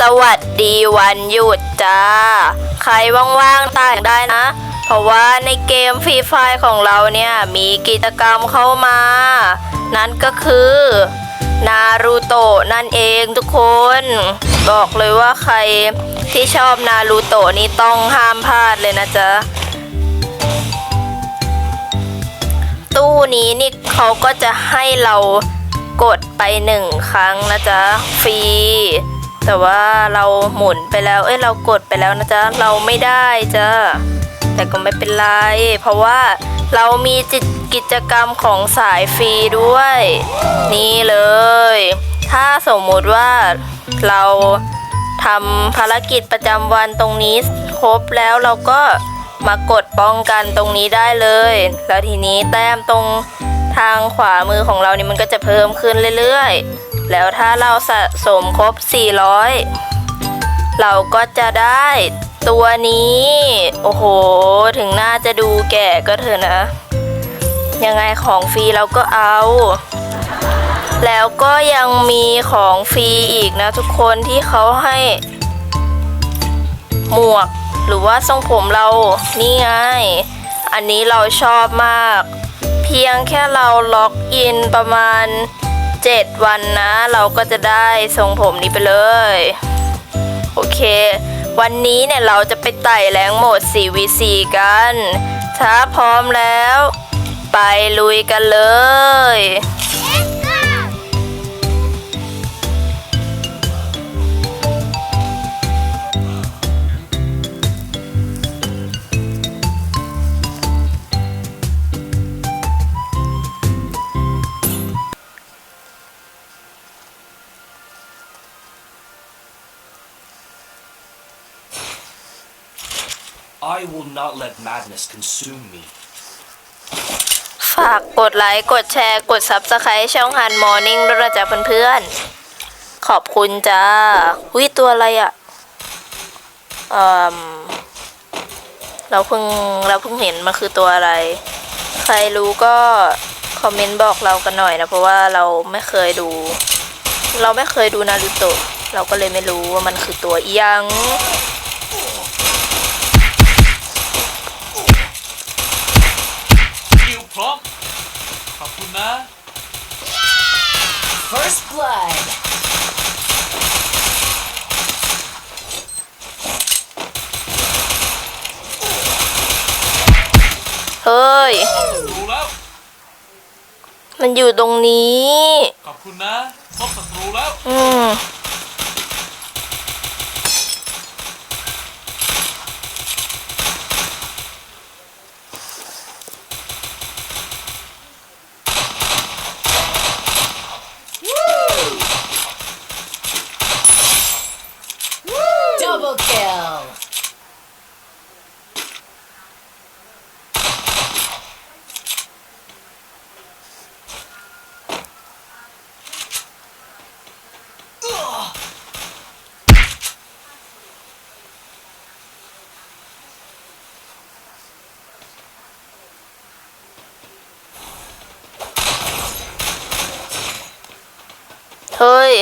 สวัสดีวันหยุดจ้า ใครว่างๆต่างได้นะ เพราะว่าในเกมฟรีไฟของเราเนี่ยมีกิจกรรมเข้ามา นั่นก็คือนารูโตะนั่นเองทุกคน บอกเลยว่าใครที่ชอบนารูโตะนี่ต้องห้ามพลาดเลยนะจ๊ะ ตู้นี้นี่เขาก็จะให้เรากดไปหนึ่งครั้งนะจ๊ะ ฟรี แต่ว่าเราหมุนไปแล้ว เอ้ยเรากดไปแล้วนะจ๊ะ เราไม่ได้จ้ะ แต่ก็ไม่เป็นไร เพราะว่าเรามีจิตกิจกรรมของสายฟรีด้วย นี่เลย ถ้าสมมุติว่าเราทำภารกิจประจำวันตรงนี้ครบแล้วเราก็มากดป้องกันตรงนี้ได้เลย แล้วทีนี้แต้มตรง ทางขวามือของเรานี่มันก็จะเพิ่มขึ้นเรื่อยๆ แล้วถ้าเราสะสมครบ 400 เราก็จะได้ตัวนี้ โอ้โห ถึงน่าจะดูแก่ก็เถอะนะ ยังไงของฟรีเราก็เอา แล้วก็ยังมีของฟรีอีกนะทุกคนที่เขาให้ หมวกหรือว่าทรงผมเรา นี่ไง อันนี้เราชอบมาก พียงแค่เราล็อกอินประมาณ 7 วันนะ เราก็จะได้ทรงผมนี้ไปเลย โอเค วันนี้เนี่ยเราจะไปไต่แรงโหมด 4v4 กันถ้าพร้อมแล้ว ไปลุยกันเลย I will not let madness consume me. ฝากกดไลค์ กดแชร์ กด Subscribe ช่องฮันมอร์นิ่งด้วยนะจ๊ะเพื่อนๆ ขอบคุณจ้าวิตัวอะไรอะ่ะเอ่มเราเพิ่งเราเพิ่งเห็นมันคือตัวอะไร ใครรู้ก็ คอมเมนต์บอกเรากันหน่อยนะ เพราะว่าเราไม่เคยดู เราไม่เคยดูนารูโตะเราก็เลยไม่รู้ว่ามันคือตัวอียัง ขอบคุณนะ First blood. เฮ้ย รู้แล้ว มันอยู่ตรงนี้ ขอบคุณนะพบศัตรูแล้ว อืม Double kill.! เฮ้ย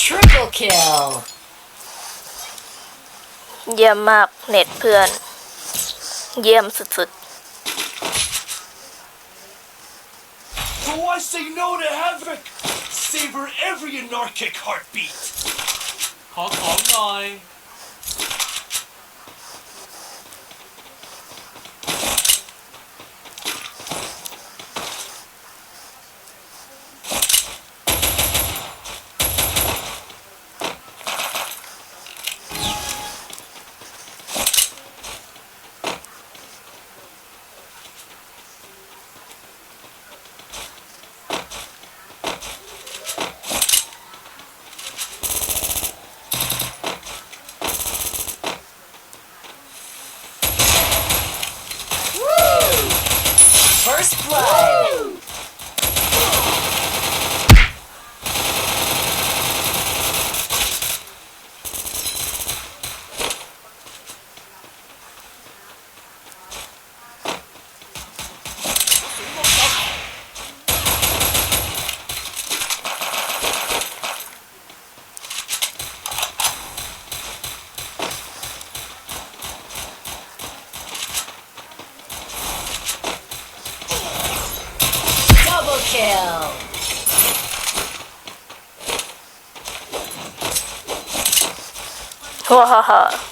Triple kill. เยี่ยมมากเน็ตเพื่อน เยี่ยมสุด So I say no to havoc. Savor every anarchic heartbeat. ขอของหน่อย first blood. ว้าฮ่าฮ่า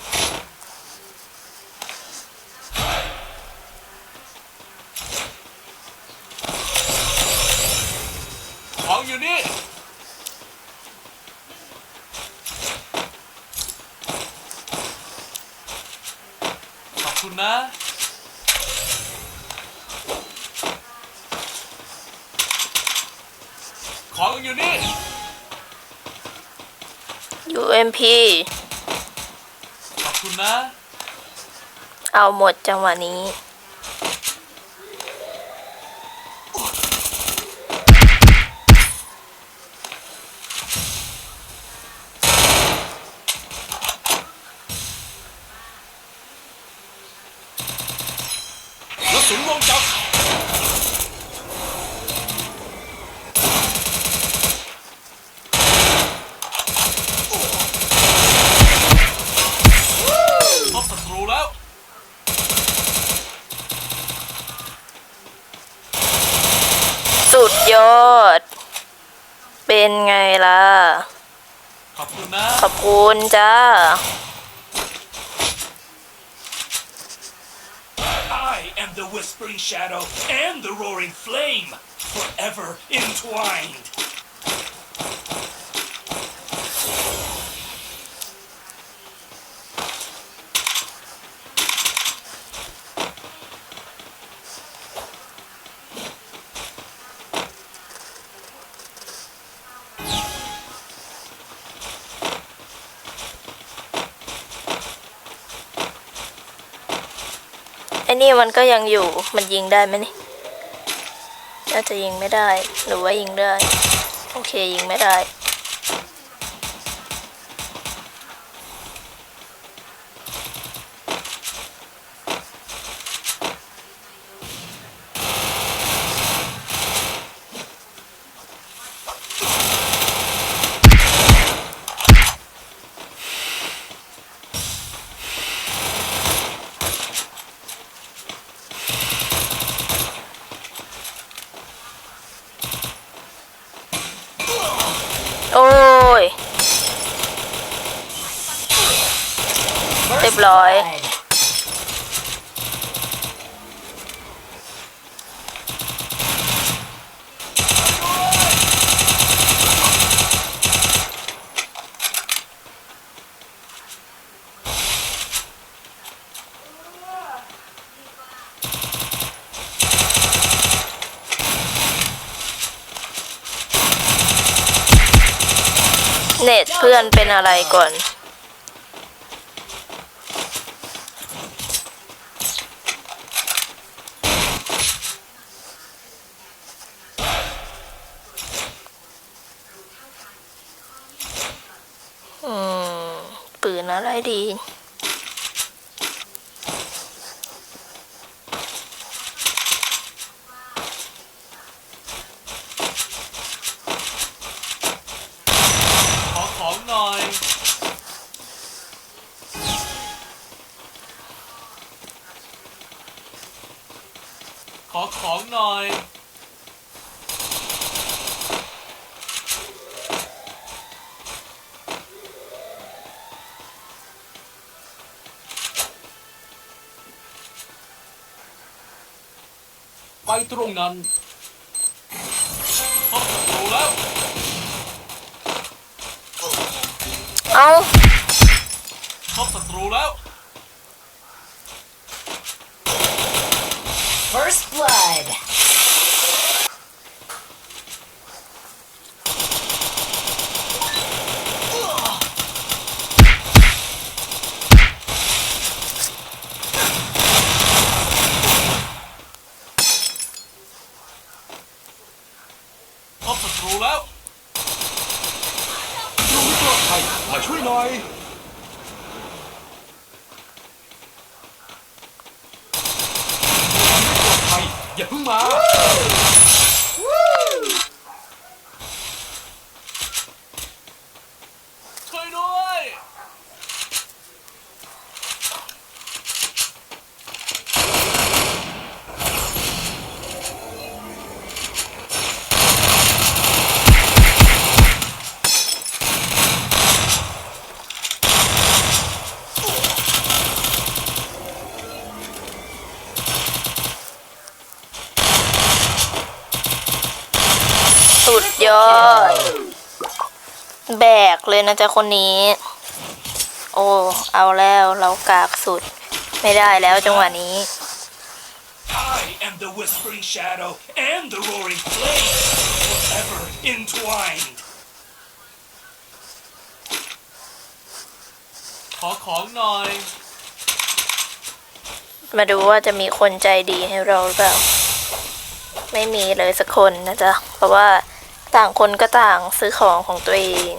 ของอยู่นี่ ขอบคุณนะ ของอยู่นี่ยูเอ็มพีขอบ คุณนะ เอาหมดจังหวะนี้ กระสุนวงจับ พบศัตรูแล้ว สุดยอด เป็นไงล่ะ ขอบคุณนะขอบคุณจ้า I am the Whispering Shadow and the Roaring Flame, forever entwined. นี่มันก็ยังอยู่ มันยิงได้ไหมนี่ น่าจะยิงไม่ได้ หรือว่ายิงได้ โอเคยิงไม่ได้ โอ้ย เร้อย เน็ตเพื่อนเป็นอะไรก่อน อืม ปื นอะไรดี ตรงนั้นพบศัตรูแล้วเอ้าพบศัตรูแล้ว First blood. พบศัตรูแล้ว ลุงปลอดภัยมา ช่วยหน่อยปลอดภัยอย่าเพิ่งมา ช่วยด้วย ข อด แบกเลยนะจ๊ะคนนี้ โอ้ เอาแล้วเรากากสุด ไม่ได้แล้วจังหวะนี้ I am the whispering shadow and the roaring flame, forever entwined. ขอของหน่อย มาดูว่าจะมีคนใจดีให้เราหรือเปล่า ไม่มีเลยสักคนนะจ๊ะ เพราะว่า ต่างคนก็ต่างซื้อของของตัวเอง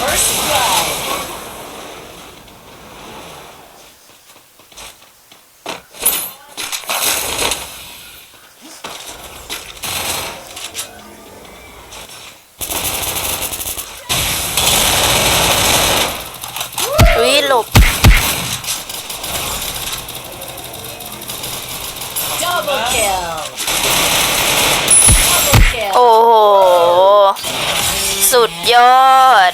First blood. วิหลบ Double kill. Double kill. โอ้โห สุดยอด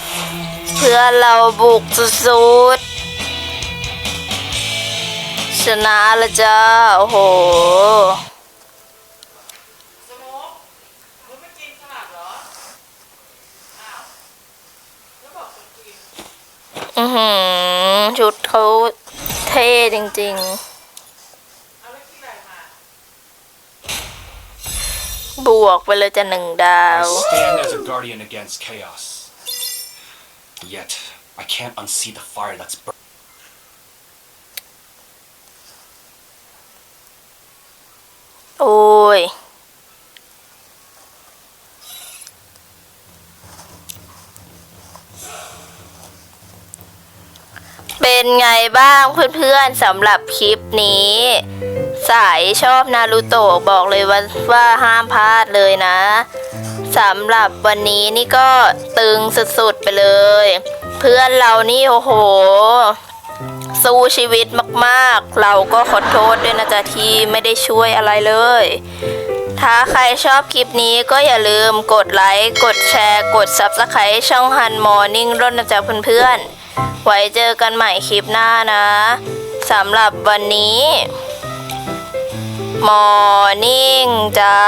เพื่อเราบุกสุดๆชนะละจ้า โอ้โหอือหือชุดเขาเท่จริง ๆ บวกไปเลยจะหนึ่งดาว I stand as a guardian against chaos. Yet, I can't unsee the fire that's burning. โอ้ย เป็นไงบ้างเพื่อนๆสำหรับคลิปนี้ สายชอบนารูโตะบอกเลยว่าว่าห้ามพลาดเลยนะสำหรับวันนี้นี่ก็ตึงสุดๆไปเลย เพื่อนเรานี่โอ้โห สู้ชีวิตมากๆ เราก็ขอโทษด้วยนะจ๊ะที่ไม่ได้ช่วยอะไรเลย ถ้าใครชอบคลิปนี้ก็อย่าลืมกดไลค์ กดแชร์ กด Subscribe ช่องฮันมอร์นิ่งร่นนะจ๊ะเพื่อนๆ ไว้เจอกันใหม่คลิปหน้านะสำหรับวันนี้มอร์นิ่งจ้า